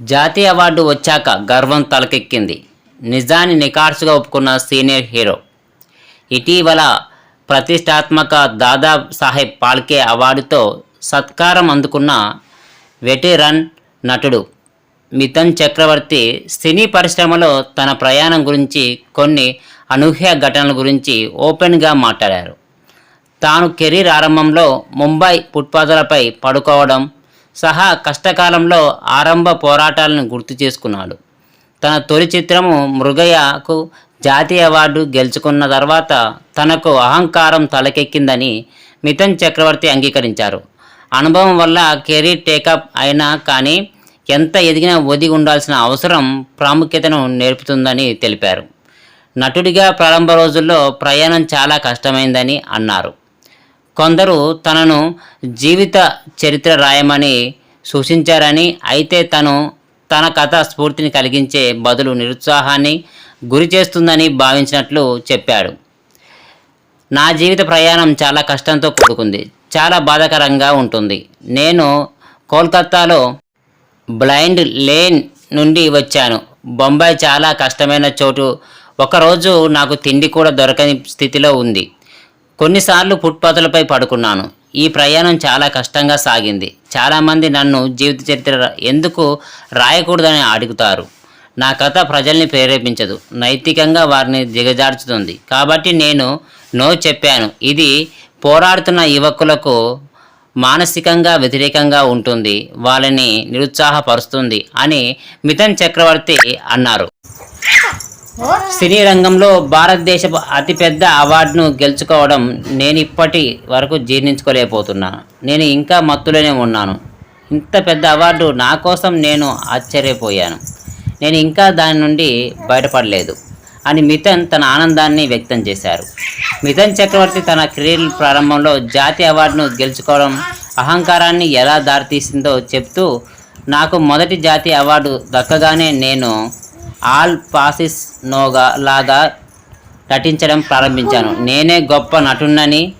జాతీయ అవార్డు వచ్చాక గర్వం తలకెక్కింది. నిజాన్ని నికార్సుగా ఒప్పుకున్న సీనియర్ హీరో. ఇటీవల ప్రతిష్టాత్మక దాదా సాహెబ్ పాల్కే అవార్డుతో సత్కారం అందుకున్న వెటరన్ నటుడు మితన్ చక్రవర్తి సినీ పరిశ్రమలో తన ప్రయాణం గురించి కొన్ని అనూహ్య ఘటనల గురించి ఓపెన్గా మాట్లాడారు. తాను కెరీర్ ఆరంభంలో ముంబై ఫుట్పాత్లపై పడుకోవడం సహా కష్టకాలంలో ఆరంభ పోరాటాలను గుర్తు చేసుకున్నాడు. తన తొలి చిత్రము మృగయ్యకు జాతీయ అవార్డు గెలుచుకున్న తర్వాత తనకు అహంకారం తలకెక్కిందని మిథన్ చక్రవర్తి అంగీకరించారు. అనుభవం వల్ల కెరీర్ టేకప్ అయినా కానీ ఎంత ఎదిగినా ఒదిగి ఉండాల్సిన అవసరం ప్రాముఖ్యతను నేర్పుతుందని తెలిపారు. నటుడిగా ప్రారంభ రోజుల్లో ప్రయాణం చాలా కష్టమైందని అన్నారు. కొందరు తనను జీవిత చరిత్ర రాయమని సూచించారని అయితే తను తన కథ స్ఫూర్తిని కలిగించే బదులు నిరుత్సాహాన్ని గురి చేస్తుందని భావించినట్లు చెప్పాడు. నా జీవిత ప్రయాణం చాలా కష్టంతో కూడుకుంది. చాలా బాధాకరంగా ఉంటుంది. నేను కోల్కత్తాలో బ్లైండ్ లేన్ నుండి వచ్చాను. బొంబాయి చాలా కష్టమైన చోటు. ఒకరోజు నాకు తిండి కూడా దొరకని స్థితిలో ఉంది. కొన్నిసార్లు ఫుట్పాత్లపై పడుకున్నాను. ఈ ప్రయాణం చాలా కష్టంగా సాగింది. చాలామంది నన్ను జీవిత చరిత్ర ఎందుకు రాయకూడదని అడుగుతారు. నా కథ ప్రజల్ని ప్రేరేపించదు. నైతికంగా వారిని దిగజార్చుతుంది. కాబట్టి నేను నో చెప్పాను. ఇది పోరాడుతున్న యువకులకు మానసికంగా వ్యతిరేకంగా ఉంటుంది. వాళ్ళని నిరుత్సాహపరుస్తుంది అని మిథన్ చక్రవర్తి అన్నారు. సినీ రంగంలో భారతదేశపు అతిపెద్ద అవార్డును గెలుచుకోవడం నేను ఇప్పటి వరకు జీర్ణించుకోలేకపోతున్నాను నేను ఇంకా మత్తులోనే ఉన్నాను. ఇంత పెద్ద అవార్డు నా కోసం నేను ఆశ్చర్యపోయాను. నేను ఇంకా దాని నుండి బయటపడలేదు అని మిథన్ తన ఆనందాన్ని వ్యక్తం చేశారు. మిథన్ చక్రవర్తి తన కెరీర్ ప్రారంభంలో జాతీయ అవార్డును గెలుచుకోవడం అహంకారాన్ని ఎలా దారితీసిందో చెప్తూ నాకు మొదటి జాతీయ అవార్డు దక్కగానే నేను ఆల్ పాసిస్ నోగా లాగా నటించడం ప్రారంభించాను. నేనే గొప్ప నటున్నని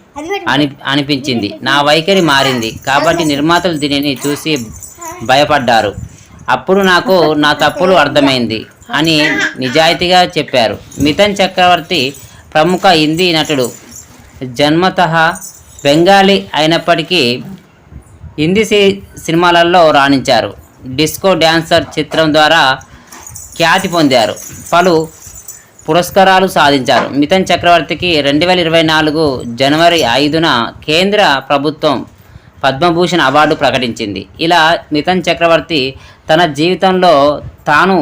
అని అనిపించింది. నా వైఖరి మారింది. కాబట్టి నిర్మాతలు దీనిని చూసి భయపడ్డారు. అప్పుడు నాకు నా తప్పులు అర్థమైంది అని నిజాయితీగా చెప్పారు. మితన్ చక్రవర్తి ప్రముఖ హిందీ నటుడు. జన్మతః బెంగాలీ అయినప్పటికీ హిందీ సి- సినిమాలలో రాణించారు. డిస్కో డ్యాన్సర్ చిత్రం ద్వారా ఖ్యాతి పొందారు. పలు పురస్కారాలు సాధించారు. మితన్ చక్రవర్తికి రెండు వేల ఇరవై నాలుగు జనవరి ఐదున కేంద్ర ప్రభుత్వం పద్మభూషణ్ అవార్డు ప్రకటించింది. ఇలా మితన్ చక్రవర్తి తన జీవితంలో తాను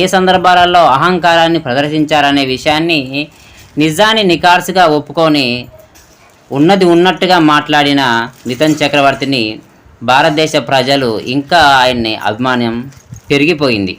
ఏ సందర్భాలలో అహంకారాన్ని ప్రదర్శించారనే విషయాన్ని నిజాన్ని నికార్సుగా ఒప్పుకొని ఉన్నది ఉన్నట్టుగా మాట్లాడిన మితన్ చక్రవర్తిని భారతదేశ ప్రజలు ఇంకా ఆయన్ని అభిమానం పెరిగిపోయింది.